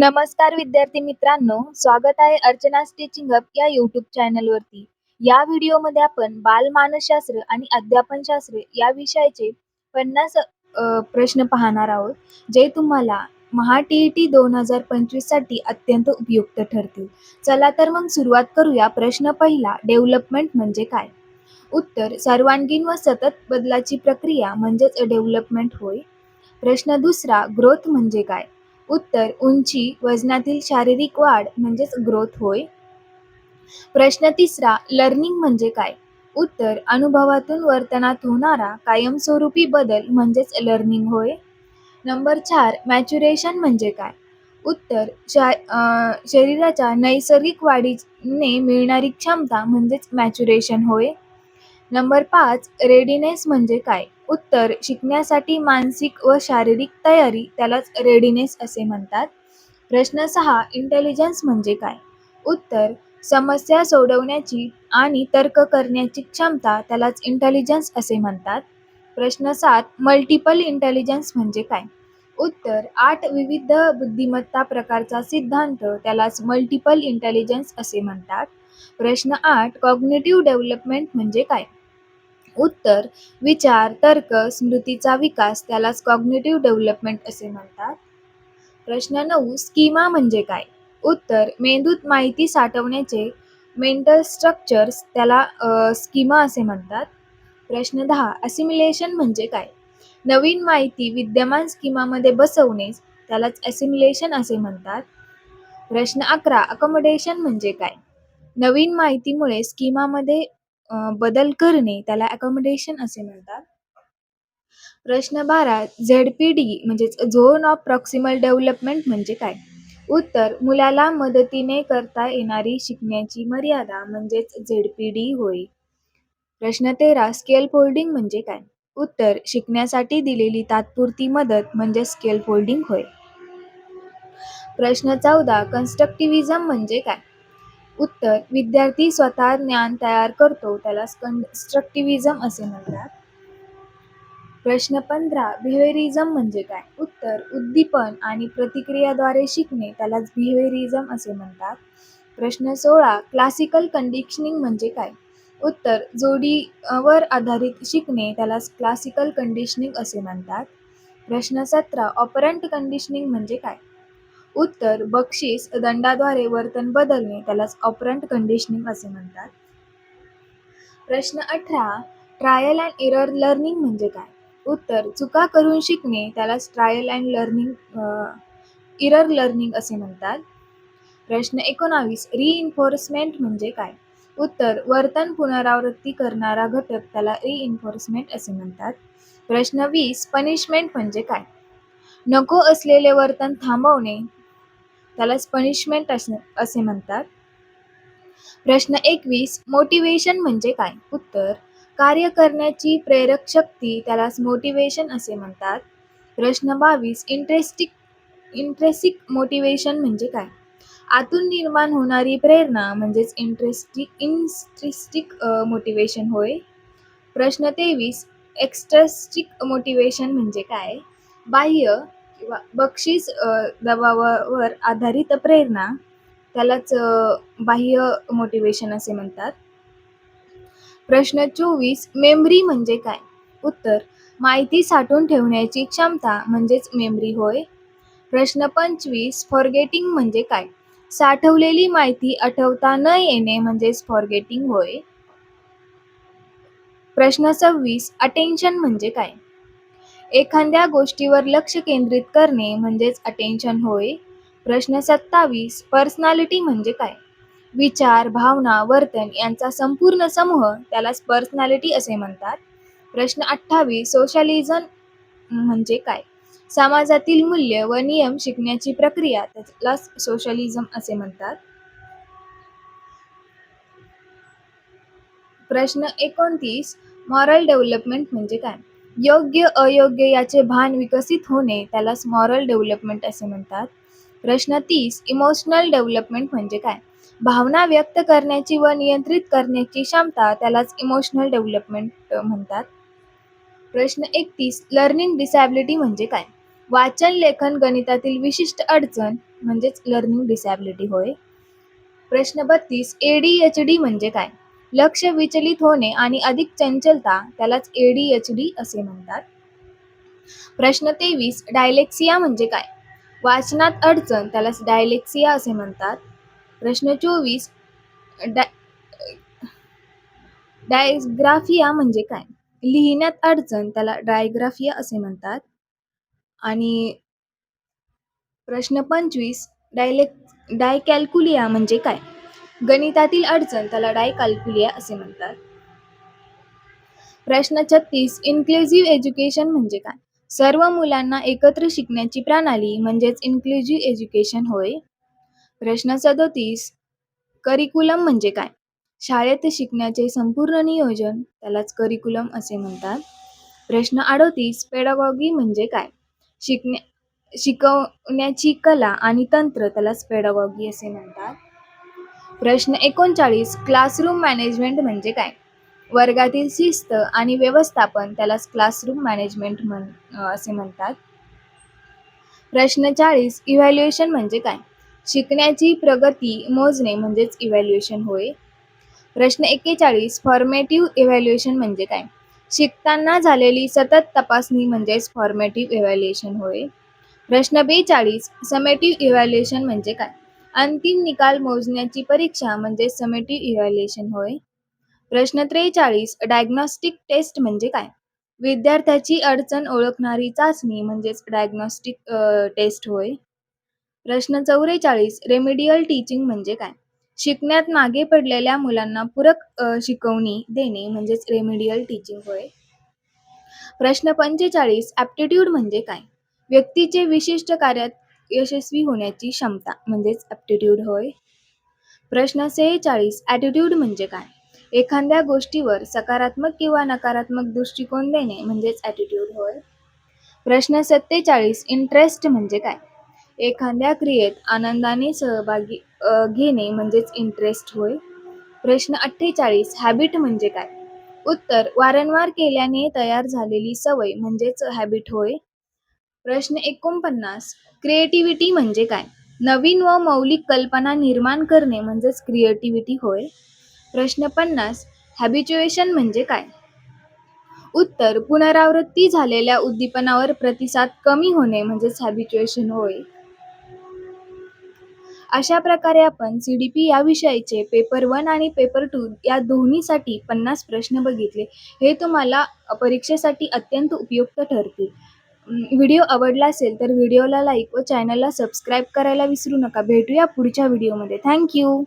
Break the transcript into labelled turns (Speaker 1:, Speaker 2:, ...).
Speaker 1: नमस्कार विद्यार्थी मित्रांनो स्वागत आहे अर्चना स्टिचिंग अप या युट्यूब चॅनलवरती या व्हिडिओमध्ये आपण बालमानसशास्त्र आणि अध्यापनशास्त्र या विषयाचे पन्नास प्रश्न पाहणार आहोत जे तुम्हाला महा टी ई टी दोन हजार पंचवीससाठी अत्यंत उपयुक्त ठरतील. चला तर मग सुरुवात करूया. प्रश्न पहिला डेव्हलपमेंट म्हणजे काय? उत्तर सर्वांगीण व सतत बदलाची प्रक्रिया म्हणजेच डेव्हलपमेंट होय. प्रश्न दुसरा ग्रोथ म्हणजे काय? उत्तर उंची वजनातील शारीरिक वाढ म्हणजेच ग्रोथ होय. प्रश्न तिसरा लर्निंग म्हणजे काय? उत्तर अनुभवातून वर्तनात होणारा कायमस्वरूपी बदल म्हणजेच लर्निंग होय. नंबर चार मॅच्युरेशन म्हणजे काय? उत्तर शा शरीराच्या नैसर्गिक वाढीने मिळणारी क्षमता म्हणजेच मॅच्युरेशन होय. नंबर पाच रेडीनेस म्हणजे काय? उत्तर शिकण्यासाठी मानसिक व शारीरिक तयारी त्यालाच रेडीनेस असे म्हणतात. प्रश्न सहा इंटेलिजन्स म्हणजे काय? उत्तर समस्या सोडवण्याची आणि तर्क करण्याची क्षमता त्यालाच इंटेलिजन्स असे म्हणतात. प्रश्न सात मल्टिपल इंटेलिजन्स म्हणजे काय? उत्तर आठ विविध बुद्धिमत्ता प्रकारचा सिद्धांत त्यालाच मल्टिपल इंटेलिजन्स असे म्हणतात. प्रश्न आठ कॉग्नेटिव्ह डेव्हलपमेंट म्हणजे काय? उत्तर विचार तर्क स्मृतीचा विकास त्यालाच कॉग्नेटिव्ह डेव्हलपमेंट असे म्हणतात. प्रश्न नऊ स्कीमा म्हणजे काय? उत्तर मेंदूत माहिती साठवण्याचे मेंटल स्ट्रक्चर्स त्याला स्कीमा असे म्हणतात. प्रश्न दहा असिमिलेशन म्हणजे काय? नवीन माहिती विद्यमान स्कीमामध्ये बसवणे त्यालाच असिमिलेशन असे म्हणतात. प्रश्न अकरा अकोमोडेशन म्हणजे काय? नवीन माहितीमुळे स्कीमामध्ये बदल करणे त्याला अकोमोडेशन असे म्हणतात. प्रश्न बारा झेड पी डी म्हणजेच झोन ऑफ प्रॉक्सिमल डेव्हलपमेंट म्हणजे काय? उत्तर मुलाला मदतीने करता येणारी शिकण्याची मर्यादा म्हणजेच झेड पी डी होय. प्रश्न तेरा स्केल फोल्डिंग म्हणजे काय? उत्तर शिकण्यासाठी दिलेली तात्पुरती मदत म्हणजे स्केल फोल्डिंग होय. प्रश्न चौदा कन्स्ट्रक्टिव्हिजम म्हणजे काय? उत्तर विद्यार्थी स्वतः ज्ञान तयार करतो त्याला कन्स्ट्रक्टिव्हिजम असे म्हणतात. प्रश्न पंधरा बिहेवियरिझम म्हणजे काय? उत्तर उद्दीपन आणि प्रतिक्रियाद्वारे शिकणे त्यालाच बिहेवियरिझम असे म्हणतात. प्रश्न सोळा क्लासिकल कंडिशनिंग म्हणजे काय? उत्तर जोडीवर आधारित शिकणे त्यालाच क्लासिकल कंडिशनिंग असे म्हणतात. प्रश्न सतरा ऑपरंट कंडिशनिंग म्हणजे काय? उत्तर बक्षीस दंडाद्वारे वर्तन बदलणे त्यालाच ऑपरंट कंडिशनिंग असे म्हणतात. प्रश्न अठरा ट्रायल अँड एरर लर्निंग म्हणजे काय? उत्तर चुका करून शिकणे त्यालाच trial and learning error learning असे म्हणतात. प्रश्न एकोणावीस रीइन्फोर्समेंट म्हणजे काय? उत्तर वर्तन पुनरावृत्ती करणारा घटक त्याला रिइन्फोर्समेंट असे म्हणतात. प्रश्न वीस पनिशमेंट म्हणजे काय? नको असलेले वर्तन थांबवणे त्यालाच पनिशमेंट असे असे म्हणतात. प्रश्न एकवीस मोटिवेशन म्हणजे काय? उत्तर कार्य करण्याची प्रेरक शक्ती त्यालाच मोटिवेशन असे म्हणतात. प्रश्न बावीस इंटरेस्टिक इंटरेस्टिक मोटिवेशन म्हणजे काय? आतून निर्माण होणारी प्रेरणा म्हणजेच इंटरेस्टिक इंटरेस्टिक मोटिवेशन होय. प्रश्न तेवीस एक्स्ट्रेस्टिक मोटिवेशन म्हणजे काय? बाह्य किंवा बक्षीस दबावावर आधारित प्रेरणा त्यालाच बाह्य मोटिवेशन असे म्हणतात. प्रश्न चोवीस मेमरी म्हणजे काय? उत्तर माहिती साठवून ठेवण्याची क्षमता म्हणजेच मेमरी होय. प्रश्न पंचवीस फॉरगेटिंग म्हणजे काय? साठवलेली माहिती आठवता न येणे म्हणजेच फॉरगेटिंग होय. प्रश्न सव्वीस अटेन्शन म्हणजे काय? एखाद्या गोष्टीवर लक्ष केंद्रित करणे म्हणजेच अटेन्शन होय. प्रश्न सत्तावीस पर्सनॅलिटी म्हणजे काय? विचार भावना वर्तन यांचा संपूर्ण समूह त्यालाच पर्सनॅलिटी असे म्हणतात. प्रश्न अठ्ठावीस सोशलिझम म्हणजे काय? समाजातील मूल्य व नियम शिकण्याची प्रक्रिया त्याला सोशलिझम असे म्हणतात. प्रश्न एकोणतीस मॉरल डेव्हलपमेंट म्हणजे काय? योग्य अयोग्य याचे भान विकसित होणे त्यालाच मॉरल डेव्हलपमेंट असे म्हणतात. प्रश्न तीस इमोशनल डेव्हलपमेंट म्हणजे काय? भावना व्यक्त करण्याची व नियंत्रित करण्याची क्षमता त्यालाच इमोशनल डेव्हलपमेंट म्हणतात. प्रश्न एकतीस लर्निंग डिसॅबिलिटी म्हणजे काय? वाचन लेखन गणितातील विशिष्ट अडचण म्हणजेच लर्निंग डिसॅबिलिटी होय. प्रश्न बत्तीस ए डी एच डी म्हणजे काय? लक्ष विचलित होणे आणि अधिक चंचलता त्यालाच एडीएचडी असे म्हणतात. प्रश्न तेवीस डायलेक्सिया म्हणजे काय? वाचनात अडचण त्यालाच डायलेक्सिया असे म्हणतात. प्रश्न चोवीस डा डायग्राफिया म्हणजे काय? लिहिण्यात अडचण त्याला डायग्राफिया असे म्हणतात. आणि प्रश्न पंचवीस डायलेक् डायकॅल्क्युलिया म्हणजे काय? गणितातील अडचण त्याला डायकॅल्क्युलिया असे म्हणतात. प्रश्न छत्तीस इन्क्लुझिव्ह एज्युकेशन म्हणजे काय? सर्व मुलांना एकत्र शिकण्याची प्रणाली म्हणजेच इन्क्लुझिव्ह एज्युकेशन होय. प्रश्न सदोतीस करिक्युलम म्हणजे काय? शाळेत शिकण्याचे संपूर्ण नियोजन त्यालाच करिक्युलम असे म्हणतात. प्रश्न अडोतीस पेडागॉगी म्हणजे काय? शिकण्या शिकवण्याची कला आणि तंत्र त्यालाच पेडागॉगी असे म्हणतात. प्रश्न एकोणचाळीस क्लासरूम मॅनेजमेंट म्हणजे काय? वर्गातील शिस्त आणि व्यवस्थापन त्यालाच क्लासरूम मॅनेजमेंट म्हण असे म्हणतात. प्रश्न चाळीस इव्हॅल्युएशन म्हणजे काय? शिकण्याची प्रगती मोजणे म्हणजेच इव्हॅल्युएशन होय. प्रश्न एक्केचाळीस फॉर्मेटिव्ह इव्हॅल्युएशन म्हणजे काय? शिकताना झालेली सतत तपासणी म्हणजेच फॉर्मेटिव्ह इव्हॅल्युएशन होय. प्रश्न बेचाळीस समेटिव्ह इव्हॅल्युएशन म्हणजे काय? अंतिम निकाल मोजण्याची परीक्षा म्हणजे समेटिव्ह इव्हॅल्युएशन होय. प्रश्न त्रेचाळीस डायग्नॉस्टिक टेस्ट म्हणजे काय? विद्यार्थ्याची अडचण ओळखणारी चाचणी म्हणजेच डायग्नॉस्टिक टेस्ट होय. प्रश्न चौवेचाळीस रेमिडियल टीचिंग म्हणजे काय? शिकण्यात मागे पडलेल्या मुलांना पूरक शिकवणी देणे म्हणजेच रेमिडियल टीचिंग होय. प्रश्न पंचेचाळीस ॲप्टिट्यूड म्हणजे काय? व्यक्तीचे विशिष्ट कार्यात यशस्वी होण्याची क्षमता म्हणजेच ॲप्टिट्यूड होय. प्रश्न सेहेचाळीस ॲटिट्यूड म्हणजे काय? एखाद्या गोष्टीवर सकारात्मक किंवा नकारात्मक दृष्टिकोन देणे म्हणजेच ॲटिट्यूड होय. प्रश्न सत्तेचाळीस इंटरेस्ट म्हणजे काय? एखाद्या क्रियेत आनंदाने सहभागी घेणे म्हणजेच इंटरेस्ट होय. प्रश्न अठ्ठेचाळीस हॅबिट म्हणजे काय? उत्तर वारंवार केल्याने तयार झालेली सवय म्हणजेच हॅबिट होय. प्रश्न एकोणपन्नास. क्रिएटिव्हिटी म्हणजे काय? नवीन व मौलिक कल्पना निर्माण करणे म्हणजेच क्रिएटिव्हिटी होय. प्रश्न पन्नास. हॅबिच्युएशन म्हणजे काय? उत्तर पुनरावृत्ती झालेल्या उद्दीपनावर प्रतिसाद कमी होणे म्हणजेच हॅबिच्युएशन होय. अशा प्रकारे आपण सी डी पी या विषयाचे पेपर वन आणि पेपर टू या दोन्हीसाठी पन्नास प्रश्न बघितले. हे तुम्हाला परीक्षेसाठी अत्यंत उपयुक्त ठरतील. व्हिडिओ आवडला असेल तर व्हिडिओला लाईक व चॅनलला सबस्क्राईब करायला विसरू नका. भेटूया पुढच्या व्हिडिओमध्ये. थँक्यू